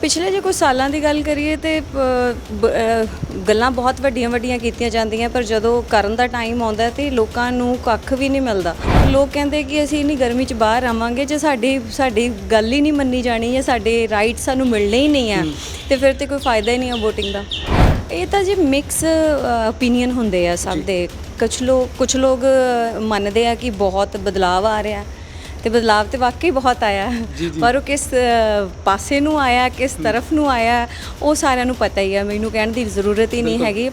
ਪਿਛਲੇ ਜੇ ਕੁਝ ਸਾਲਾਂ ਦੀ ਗੱਲ ਕਰੀਏ ਤੇ ਗੱਲਾਂ ਬਹੁਤ ਵੱਡੀਆਂ ਵੱਡੀਆਂ ਕੀਤੀਆਂ ਜਾਂਦੀਆਂ ਪਰ ਜਦੋਂ ਕਰਨ ਦਾ ਟਾਈਮ ਆਉਂਦਾ ਤੇ ਲੋਕਾਂ ਨੂੰ ਕੱਖ ਵੀ ਨਹੀਂ ਮਿਲਦਾ। ਲੋਕ ਕਹਿੰਦੇ ਕਿ ਅਸੀਂ ਇੰਨੀ ਗਰਮੀ 'ਚ ਬਾਹਰ ਆਵਾਂਗੇ ਜੇ ਸਾਡੀ ਸਾਡੀ ਗੱਲ ਹੀ ਨਹੀਂ ਮੰਨੀ ਜਾਣੀ ਜਾਂ ਸਾਡੇ ਰਾਈਟ ਸਾਨੂੰ ਮਿਲਣੇ ਹੀ ਨਹੀਂ ਆ ਤੇ ਫਿਰ ਤੇ ਕੋਈ ਫਾਇਦਾ ਹੀ ਨਹੀਂ ਆ VOTING ਦਾ। ਇਹ ਤਾਂ ਜੀ ਮਿਕਸ ਓਪੀਨੀਅਨ ਹੁੰਦੇ ਆ ਸਭ ਦੇ। ਕੁਝ ਲੋਕ ਕੁਝ ਲੋਕ ਮੰਨਦੇ ਆ ਕਿ ਬਹੁਤ ਬਦਲਾਅ ਆ ਰਿਹਾ। ਤੇ ਬਦਲਾਅ ਤੇ ਵਾਕਈ ਬਹੁਤ ਆਇਆ। ਪਰ ਉਹ ਕਿਸ ਪਾਸੇ ਨੂੰ ਆਇਆ ਕਿਸ ਤਰਫ ਨੂੰ ਆਇਆ ਉਹ ਸਾਰਿਆਂ ਨੂੰ ਪਤਾ ਹੀ ਆ। ਮੈਨੂੰ ਕਹਿਣ ਦੀ ਜ਼ਰੂਰਤ ਹੀ ਨਹੀਂ ਹੈਗੀ।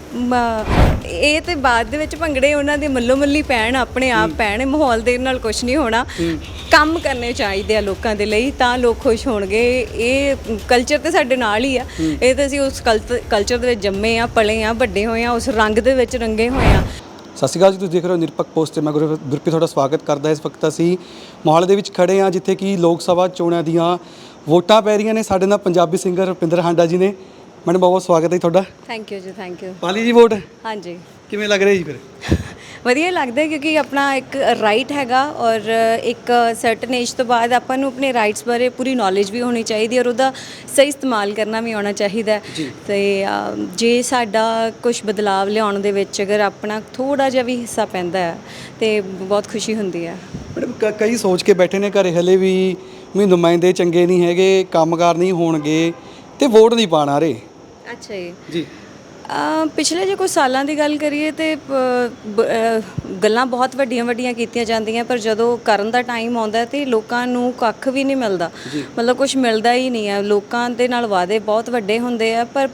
ਇਹ ਤੇ ਬਾਅਦ ਦੇ ਵਿੱਚ ਭੰਗੜੇ ਉਹਨਾਂ ਦੇ ਮੱਲੋ ਮੱਲੀ ਪੈਣ ਆਪਣੇ ਆਪ ਪੈਣ ਮਾਹੌਲ ਦੇ ਨਾਲ ਕੁਝ ਨਹੀਂ ਹੋਣਾ। ਕੰਮ ਕਰਨੇ ਚਾਹੀਦੇ ਆ ਲੋਕਾਂ ਦੇ ਲਈ ਤਾਂ ਲੋਕ ਖੁਸ਼ ਹੋਣਗੇ। ਇਹ ਕਲਚਰ ਤੇ ਸਾਡੇ ਨਾਲ ਹੀ ਆ। ਇਹ ਤਾਂ ਅਸੀਂ ਉਸ ਕਲਚਰ ਦੇ ਵਿੱਚ ਜੰਮੇ ਆ ਪਲੇ ਆ ਵੱਡੇ ਹੋਏ ਆ ਉਸ ਰੰਗ ਦੇ ਵਿੱਚ ਰੰਗੇ ਹੋਏ ਆ। ਸਤਿ ਸ਼੍ਰੀ ਅਕਾਲ ਜੀ ਤੁਸੀਂ ਦੇਖ ਰਹੇ ਹੋ ਨਿਰਪੱਖ ਪੋਸਟ ਤੇ ਮੈਂ ਗੁਰੂ ਗੁਰਪ੍ਰੀਤ ਤੁਹਾਡਾ ਸਵਾਗਤ ਕਰਦਾ ਇਸ ਵਕਤ ਅਸੀਂ ਮੋਹਾਲੀ ਦੇ ਵਿੱਚ ਖੜੇ ਹਾਂ ਜਿੱਥੇ ਕਿ ਲੋਕ ਸਭਾ ਚੋਣਾਂ ਦੀਆਂ ਵੋਟਾਂ ਪੈ ਰਹੀਆਂ ਨੇ। ਸਾਡੇ ਨਾਲ ਪੰਜਾਬੀ ਸਿੰਗਰ ਰੁਪਿੰਦਰ ਹਾਂਡਾ ਜੀ ਨੇ। ਮੈਡਮ ਬਹੁਤ ਬਹੁਤ ਸਵਾਗਤ ਹੈ ਜੀ ਤੁਹਾਡਾ। ਥੈਂਕ ਯੂ ਜੀ thank you Pali ji vote? ਹਾਂਜੀ। ਕਿਵੇਂ ਲੱਗ ਰਿਹਾ ਜੀ ਫਿਰ? ਵਧੀਆ ਲੱਗਦਾ ਕਿਉਂਕਿ ਆਪਣਾ ਇੱਕ ਰਾਈਟ ਹੈਗਾ ਔਰ ਇੱਕ ਸਰਟਨ ਏਜ ਤੋਂ ਬਾਅਦ ਆਪਾਂ ਨੂੰ ਆਪਣੇ ਰਾਈਟਸ ਬਾਰੇ ਪੂਰੀ ਨੌਲੇਜ ਵੀ ਹੋਣੀ ਚਾਹੀਦੀ ਔਰ ਉਹਦਾ ਸਹੀ ਇਸਤੇਮਾਲ ਕਰਨਾ ਵੀ ਆਉਣਾ ਚਾਹੀਦਾ। ਤੇ ਜੇ ਸਾਡਾ ਕੁਝ ਬਦਲਾਵ ਲਿਆਉਣ ਦੇ ਵਿੱਚ ਅਗਰ ਆਪਣਾ ਥੋੜਾ ਜਿਹਾ ਵੀ ਹਿੱਸਾ ਪੈਂਦਾ ਹੈ ਤੇ ਬਹੁਤ ਖੁਸ਼ੀ ਹੁੰਦੀ ਹੈ। ਮੈਡਮ ਕਈ ਸੋਚ ਕੇ ਬੈਠੇ ਨੇ ਘਰੇ ਹਲੇ ਵੀ ਵੀ ਨੁਮਾਇੰਦੇ ਚੰਗੇ ਨਹੀਂ ਹੈਗੇ ਕੰਮਕਾਰ ਨਹੀਂ ਹੋਣਗੇ ਤੇ ਵੋਟ ਨਹੀਂ ਪਾਣਾ ਰੇ ਅੱਛਾ ਜੀ। ਜੀ। ਪਿਛਲੇ ਜੇ ਕੁਝ ਸਾਲਾਂ ਦੀ ਗੱਲ ਕਰੀਏ ਤੇ ਪ- ਬ- ਅ, ਗੱਲਾਂ ਬਹੁਤ ਵੱਡੀਆਂ ਵੱਡੀਆਂ ਕੀਤੀਆਂ ਜਾਂਦੀਆਂ ਪਰ ਜਦੋਂ ਕਰਨ ਦਾ ਟਾਈਮ ਆਉਂਦਾ ਹੈ ਤੇ ਲੋਕਾਂ ਨੂੰ ਕੱਖ ਵੀ ਨਹੀਂ ਮਿਲਦਾ। ਮਤਲਬ ਕੁਝ ਮਿਲਦਾ ਹੀ ਨਹੀਂ ਹੈ। ਲੋਕਾਂ ਦੇ ਨਾਲ ਵਾਅਦੇ ਬਹੁਤ ਵੱਡੇ ਹੁੰਦੇ ਆ ਪਰ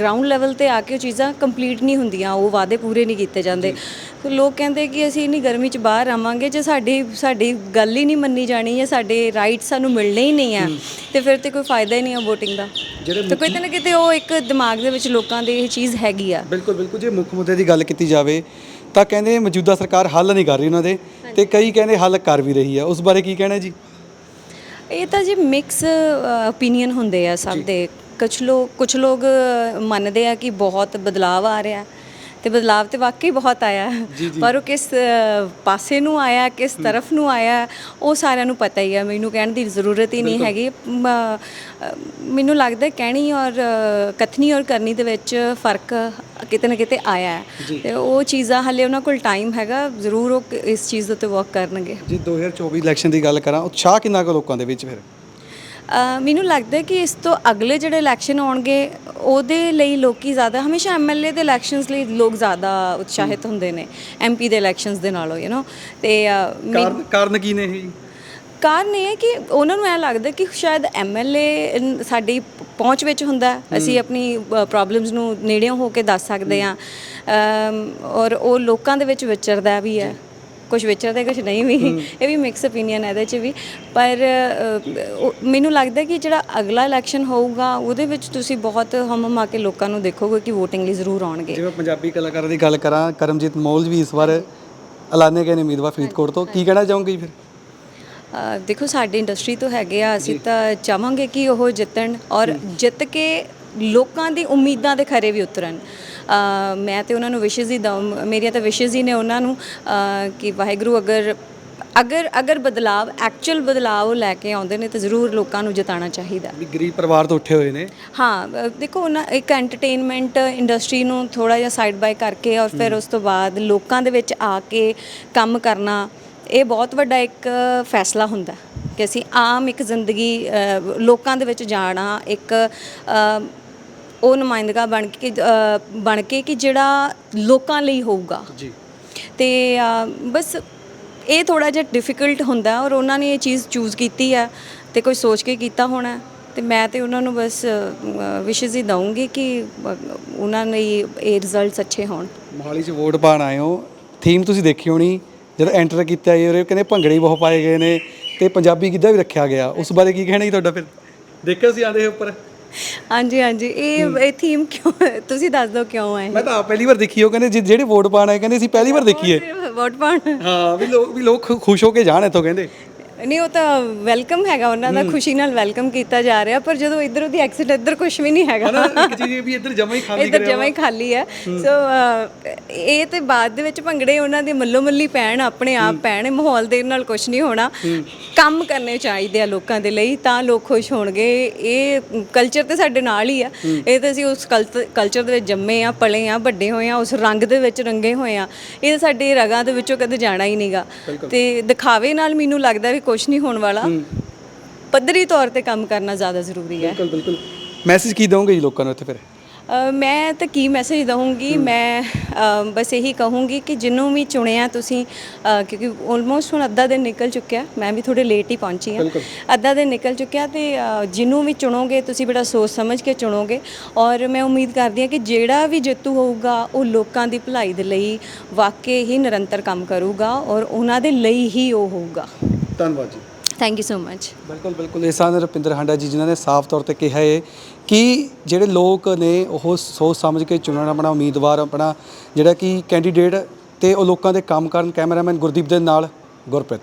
ਗਰਾਊਂਡ ਲੈਵਲ ਤੇ ਆ ਕੇ ਉਹ ਚੀਜ਼ਾਂ ਕੰਪਲੀਟ ਨਹੀਂ ਹੁੰਦੀਆਂ ਉਹ ਵਾਅਦੇ ਪੂਰੇ ਨਹੀਂ ਕੀਤੇ ਜਾਂਦੇ। ਤੇ ਲੋਕ ਕਹਿੰਦੇ ਕਿ ਅਸੀਂ ਇੰਨੀ ਗਰਮੀ 'ਚ ਬਾਹਰ ਆਵਾਂਗੇ ਜੇ ਸਾਡੀ ਸਾਡੀ ਗੱਲ ਹੀ ਨਹੀਂ ਮੰਨੀ ਜਾਣੀ ਜਾਂ ਸਾਡੇ ਰਾਈਟ ਸਾਨੂੰ ਮਿਲਣੇ ਹੀ ਨਹੀਂ ਆ ਤੇ ਫਿਰ ਤੇ ਕੋਈ ਫਾਇਦਾ ਹੀ ਨਹੀਂ ਆ VOTING ਦਾ। ਜਿਹੜੇ ਤੇ ਕਿਤੇ ਨਾ ਕਿਤੇ ਉਹ ਇੱਕ ਦਿਮਾਗ ਦੇ ਵਿੱਚ ਲੋਕਾਂ ਦੇ ਇਹ ਚੀਜ਼ ਹੈਗੀ ਆ। ਬਿਲਕੁਲ ਬਿਲਕੁਲ। ਜੇ ਮੁੱਖ ਮੁੱਦੇ ਦੀ ਗੱਲ ਕੀਤੀ ਜਾਵੇ ਤਾਂ ਕਹਿੰਦੇ ਮੌਜੂਦਾ ਸਰਕਾਰ ਹੱਲ ਨਹੀਂ ਕਰ ਰਹੀ ਉਹਨਾਂ ਦੇ ਤੇ ਕਈ ਕਹਿੰਦੇ ਹੱਲ ਕਰ ਵੀ ਰਹੀ ਹੈ ਉਸ ਬਾਰੇ ਕੀ ਕਹਿਣਾ ਜੀ? ਇਹ ਤਾਂ ਜੀ ਮਿਕਸ ਓਪੀਨੀਅਨ ਹੁੰਦੇ ਆ ਸਭ ਦੇ। ਕੁਝ ਲੋਕ ਕੁਝ ਲੋਕ ਮੰਨਦੇ ਆ ਕਿ ਬਹੁਤ ਬਦਲਾਅ ਆ ਰਿਹਾ। ਤੇ ਬਦਲਾਅ ਤੇ ਵਾਕਈ ਬਹੁਤ ਆਇਆ। ਹੈ। ਪਰ ਉਹ ਕਿਸ ਪਾਸੇ ਨੂੰ ਆਇਆ ਕਿਸ ਤਰਫ ਨੂੰ ਆਇਆ ਉਹ ਸਾਰਿਆਂ ਨੂੰ ਪਤਾ ਹੀ ਆ। ਮੈਨੂੰ ਕਹਿਣ ਦੀ ਜ਼ਰੂਰਤ ਹੀ ਨਹੀਂ ਹੈਗੀ। ਮੈਨੂੰ ਲੱਗਦਾ ਕਹਿਣੀ ਔਰ ਕਥਨੀ ਔਰ ਕਰਨੀ ਦੇ ਵਿੱਚ ਫ਼ਰਕ ਕਿਤੇ ਨਾ ਕਿਤੇ ਆਇਆ ਹੈ। ਤੇ ਉਹ ਚੀਜ਼ਾਂ ਹਲੇ ਉਹਨਾਂ ਕੋਲ ਟਾਈਮ ਹੈਗਾ। ਜ਼ਰੂਰ ਉਹ ਇਸ ਚੀਜ਼ ਦੇ ਉੱਤੇ ਵਰਕ ਕਰਨਗੇ। ਜੀ 2024 ਇਲੈਕਸ਼ਨ ਦੀ ਗੱਲ ਕਰਾਂ। ਉਤਸ਼ਾਹ ਕਿੰਨਾ ਕੁ ਲੋਕਾਂ ਦੇ ਵਿੱਚ ਫਿਰ? ਮੈਨੂੰ ਲੱਗਦਾ ਹੈ ਕਿ ਇਸ ਤੋਂ ਅਗਲੇ ਜਿਹੜੇ ਇਲੈਕਸ਼ਨ ਆਉਣਗੇ ਉਹਦੇ ਲਈ ਲੋਕੀ ਜ਼ਿਆਦਾ ਹਮੇਸ਼ਾ ਐਮਐਲਏ ਦੇ ਇਲੈਕਸ਼ਨਸ ਲਈ ਲੋਕ ਜ਼ਿਆਦਾ ਉਤਸ਼ਾਹਿਤ ਹੁੰਦੇ ਨੇ ਐਮਪੀ ਦੇ ਇਲੈਕਸ਼ਨਸ ਦੇ ਨਾਲੋਂ ਯੂ نو ਤੇ ਮੈਨੂੰ- ਕਾਰਨ ਕਾਰਨ ਕੀ ਨੇ ਇਹ? ਜੀ ਕਾਰਨ ਇਹ ਹੈ ਕਿ ਉਹਨਾਂ ਨੂੰ ਐ ਲੱਗਦਾ ਕਿ ਸ਼ਾਇਦ ਐਮਐਲਏ ਸਾਡੀ ਪਹੁੰਚ ਵਿੱਚ ਹੁੰਦਾ ਹੈ। ਅਸੀਂ ਆਪਣੀ ਪ੍ਰੋਬਲਮਸ ਨੂੰ ਨੇੜਿਓਂ ਹੋ ਕੇ ਦੱਸ ਸਕਦੇ ਆ ਔਰ ਉਹ ਲੋਕਾਂ ਦੇ ਵਿੱਚ ਵਿਚਰਦਾ ਵੀ ਹੈ। ਕੁਝ ਵਿਚਰਦਾ ਕੁਝ ਨਹੀਂ ਵੀ ਇਹ ਵੀ ਮਿਕਸ ਓਪੀਨੀਅਨ ਹੈ ਇਹਦੇ ਚ ਵੀ। ਪਰ ਅ, ਉਹ- ਮੈਨੂੰ ਲੱਗਦਾ ਕਿ ਜਿਹੜਾ ਅਗਲਾ ਇਲੈਕਸ਼ਨ ਹੋਊਗਾ ਉਹਦੇ ਵਿੱਚ ਤੁਸੀਂ ਬਹੁਤ ਹਮਮ ਆ ਕੇ ਲੋਕਾਂ ਨੂੰ ਦੇਖੋਗੇ ਕਿ VOTING ਲਈ ਜ਼ਰੂਰ ਆਉਣਗੇ। ਜਿਵੇਂ ਪੰਜਾਬੀ ਕਲਾਕਾਰਾਂ ਦੀ ਗੱਲ ਕਰਾਂ ਕਰਮਜੀਤ ਮੌਲ ਵੀ ਇਸ ਵਾਰ ਐਲਾਨੇ ਗਏ ਨੇ ਉਮੀਦਵਾਰ ਫਰੀਦਕੋਟ ਤੋਂ। ਕੀ ਕਹਿਣਾ ਚਾਹੋਗੇ ਫਿਰ? ਅ, ਦੇਖੋ ਸਾਡੀ ਇੰਡਸਟਰੀ ਤੋਂ ਹੈਗੇ ਆ ਅਸੀਂ ਤਾਂ ਚਾਹਾਂਗੇ ਕਿ ਉਹ ਜਿੱਤਣ ਔਰ ਜਿੱਤ ਕੇ ਲੋਕਾਂ ਦੀ ਉਮੀਦਾਂ ਦੇ ਖਰੇ ਵੀ ਉਤਰਨ। ਮੈਂ ਤੇ ਉਹਨਾਂ ਨੂੰ ਵਿਸ਼ੇਸ ਹੀ ਦਊਂ ਮੇਰੀਆਂ ਤਾਂ ਵਿਸ਼ੇਸ ਹੀ ਨੇ ਉਹਨਾਂ ਨੂੰ ਕਿ ਵਾਹਿਗੁਰੂ ਅਗਰ ਅਗਰ ਅਗਰ ਬਦਲਾਵ ਐਕਚੁਅਲ ਬਦਲਾਵ ਲੈ ਕੇ ਆਉਂਦੇ ਨੇ ਤਾਂ ਜ਼ਰੂਰ ਲੋਕਾਂ ਨੂੰ ਜਿਤਾਉਣਾ ਚਾਹੀਦਾ। ਵੀ ਗਰੀਬ ਪਰਿਵਾਰ ਤੋਂ ਉੱਠੇ ਹੋਏ ਨੇ। ਹਾਂ ਦੇਖੋ ਉਹਨਾਂ ਇੱਕ ਐਂਟਰਟੇਨਮੈਂਟ ਇੰਡਸਟਰੀ ਨੂੰ ਥੋੜਾ ਜਿਹਾ ਸਾਈਡ ਬਾਈ ਕਰਕੇ ਔਰ ਫਿਰ ਉਸ ਤੋਂ ਬਾਅਦ ਲੋਕਾਂ ਦੇ ਵਿੱਚ ਆ ਕੇ ਕੰਮ ਕਰਨਾ ਇਹ ਬਹੁਤ ਵੱਡਾ ਇੱਕ ਫੈਸਲਾ ਹੁੰਦਾ ਕਿ ਅਸੀਂ ਆਮ ਇੱਕ ਜ਼ਿੰਦਗੀ ਲੋਕਾਂ ਦੇ ਵਿੱਚ ਜਾਣਾ ਇੱਕ ਉਹ ਨੁਮਾਇੰਦਗਾ ਬਣ ਕੇ ਅ, ਬਣ ਕੇ ਕਿ ਜਿਹੜਾ ਲੋਕਾਂ ਲਈ ਹੋਊਗਾ। ਜੀ। ਤੇ ਅ, ਬਸ ਇਹ ਥੋੜਾ ਜਿਹਾ ਡਿਫਿਕਲਟ ਹੁੰਦਾ ਔਰ ਉਹਨਾਂ ਨੇ ਇਹ ਚੀਜ਼ ਚੂਜ਼ ਕੀਤੀ ਹੈ ਤੇ ਕੋਈ ਸੋਚ ਕੇ ਕੀਤਾ ਹੋਣਾ ਹੈ। ਤੇ ਮੈਂ ਤੇ ਉਹਨਾਂ ਨੂੰ ਬਸ ਵਿਸ਼ੇਸ ਹੀ ਦਊਂਗੀ ਕਿ ਅ, ਉਹਨਾਂ ਲਈ ਇਹ ਰਿਜ਼ਲਟਸ ਅੱਛੇ ਹੋਣ। ਮੋਹਾਲੀ 'ਚ ਵੋਟ ਪਾਣ ਆਏ ਹੋ। ਥੀਮ ਤੁਸੀਂ ਦੇਖੀ ਹੋਣੀ ਜਦੋਂ ਐਂਟਰ ਕੀਤਾ ਜੀ ਉਰੇ ਕਹਿੰਦੇ ਭੰਗੜੇ ਹੀ ਬਹੁਤ ਪਾਏ ਗਏ ਨੇ ਤੇ ਪੰਜਾਬੀ ਗਿੱਧਾ ਵੀ ਰੱਖਿਆ ਗਿਆ। ਉਸ ਬਾਰੇ ਕੀ ਕਹਿਣਾ ਜੀ ਤੁਹਾਡਾ ਫਿਰ? ਦੇਖਿਆ ਸੀ ਆਂਦੇ ਉੱਪਰ? ਹਾਂਜੀ ਹਾਂਜੀ। ਇਹ ਇਹ ਥੀਮ ਕਿਉਂ ਤੁਸੀਂ ਦੱਸ ਦਿਓ ਕਿਉਂ ਹੈ ਮੈਂ ਤਾਂ ਆਪ ਪਹਿਲੀ ਵਾਰ ਦੇਖੀ ਉਹ ਕਹਿੰਦੇ ਜਿ- ਜਿਹੜੇ ਵੋਟ ਪਾਣ ਆਏ ਕਹਿੰਦੇ ਅਸੀਂ ਪਹਿਲੀ ਵਾਰ ਦੇਖੀ ਹੈ। ਵੋਟ ਪਾਉਣ। ਹਾਂ ਵੀ ਲੋਕ ਵੀ ਲੋਕ ਖੁ- ਖੁਸ਼ ਹੋ ਕੇ ਜਾਣ ਇੱਥੋਂ ਕਹਿੰਦੇ। ਨਹੀਂ ਉਹ ਤਾਂ ਵੈਲਕਮ ਹੈਗਾ ਉਹਨਾਂ ਦਾ ਖੁਸ਼ੀ ਨਾਲ ਵੈਲਕਮ ਕੀਤਾ ਜਾ ਰਿਹਾ ਪਰ ਜਦੋਂ ਇੱਧਰ ਉਹਦੀ ਐਕਸਿਟ ਇੱਧਰ ਕੁਝ ਵੀ ਨਹੀਂ ਹੈਗਾ। ਹਨਾ ਇੱਕ ਚੀਜ਼ ਇਹ ਵੀ ਇੱਧਰ ਜਮਾ ਹੀ ਖਾਲੀ ਇੱਧਰ ਜਮਾ ਹੀ ਖਾਲੀ ਹੈ। ਸੋ ਇਹ ਤੇ ਬਾਅਦ ਦੇ ਵਿੱਚ ਭੰਗੜੇ ਉਹਨਾਂ ਦੇ ਮੱਲੋ ਮੱਲੀ ਪੈਣ ਆਪਣੇ ਆਪ ਪੈਣ ਮਾਹੌਲ ਦੇ ਨਾਲ ਕੁਝ ਨਹੀਂ ਹੋਣਾ। ਕੰਮ ਕਰਨੇ ਚਾਹੀਦੇ ਆ ਲੋਕਾਂ ਦੇ ਲਈ ਤਾਂ ਲੋਕ ਖੁਸ਼ ਹੋਣਗੇ। ਇਹ ਕਲਚਰ ਤੇ ਸਾਡੇ ਨਾਲ ਹੀ ਆ। ਇਹ ਤਾਂ ਅਸੀਂ ਉਸ ਕਲਚਰ ਦੇ ਵਿੱਚ ਜੰਮੇ ਆ ਪਲੇ ਆ ਵੱਡੇ ਹੋਏ ਆ ਉਸ ਰੰਗ ਦੇ ਵਿੱਚ ਰੰਗੇ ਹੋਏ ਆ। ਇਹ ਸਾਡੇ ਰਗਾਂ ਦੇ ਵਿੱਚੋਂ ਕਦੇ ਜਾਣਾ ਹੀ ਨਹੀਂਗਾ ਤੇ ਦਿਖਾਵੇ ਨਾਲ ਮੈਨੂੰ ਲੱਗਦਾ ਵੀ ਕੁਝ ਨਹੀਂ ਹੋਣ ਵਾਲਾ। ਪੱਧਰੀ ਤੌਰ ਤੇ ਕੰਮ ਕਰਨਾ ਜ਼ਿਆਦਾ ਜ਼ਰੂਰੀ ਹੈ। ਬਿਲਕੁਲ ਬਿਲਕੁਲ। ਮੈਸੇਜ ਕੀ ਦਵੋਗੇ ਜੀ ਲੋਕਾਂ ਨੂੰ ਇੱਥੇ ਫਿਰ? ਅ, ਮੈਂ ਤਾਂ ਕੀ ਮੈਸੇਜ ਦਵਾਂਗੀ ਮੈਂ ਅ, ਬਸ ਇਹੀ ਕਹੂੰਗੀ ਕਿ ਜਿਹਨੂੰ ਵੀ ਚੁਣਿਆ ਤੁਸੀਂ ਅ, ਕਿਉਂਕਿ ਆਲਮੋਸਟ ਹੁਣ ਅੱਧਾ ਦਿਨ ਨਿਕਲ ਚੁੱਕਿਆ ਮੈਂ ਵੀ ਥੋੜੇ ਲੇਟ ਹੀ ਪਹੁੰਚੀ ਹਾਂ। ਅੱਧਾ ਦਿਨ ਨਿਕਲ ਚੁੱਕਿਆ ਤੇ ਅ, ਜਿਹਨੂੰ ਵੀ ਚੁਣੋਗੇ ਤੁਸੀਂ ਬੜਾ ਸੋਚ ਸਮਝ ਕੇ ਚੁਣੋਗੇ। ਔਰ ਮੈਂ ਉਮੀਦ ਕਰਦੀ ਹਾਂ ਕਿ ਜਿਹੜਾ ਵੀ ਜੇਤੂ ਹੋਊਗਾ ਉਹ ਲੋਕਾਂ ਦੀ ਭਲਾਈ ਦੇ ਲਈ ਵਾਕਈ ਹੀ ਨਿਰੰਤਰ ਕੰਮ ਕਰੂਗਾ ਔਰ ਉਹਨਾਂ ਦੇ ਲਈ ਹੀ ਉਹ ਹੋਊਗਾ। ਧੰਨਵਾਦ ਜੀ। ਥੈਂਕ ਯੂ ਸੋ ਮਚ ਬਿਲਕੁਲ ਬਿਲਕੁਲ। ਇਹ ਸਨ ਰੁਪਿੰਦਰ ਹਾਂਡਾ ਜੀ ਜਿਨ੍ਹਾਂ ਨੇ ਸਾਫ਼ ਤੌਰ ਤੇ ਕਿਹਾ ਹੈ ਕਿ ਜਿਹੜੇ ਲੋਕ ਨੇ ਉਹ ਸੋਚ ਸਮਝ ਕੇ ਚੁਣਨ ਆਪਣਾ ਉਮੀਦਵਾਰ ਆਪਣਾ ਜਿਹੜਾ ਕਿ ਕੈਂਡੀਡੇਟ ਤੇ ਉਹ ਲੋਕਾਂ ਦੇ ਕੰਮ ਕਰਨ ਕੈਮਰਾਮੈਨ ਗੁਰਦੀਪ ਦੇ ਨਾਲ ਗੁਰਪ੍ਰੀਤ।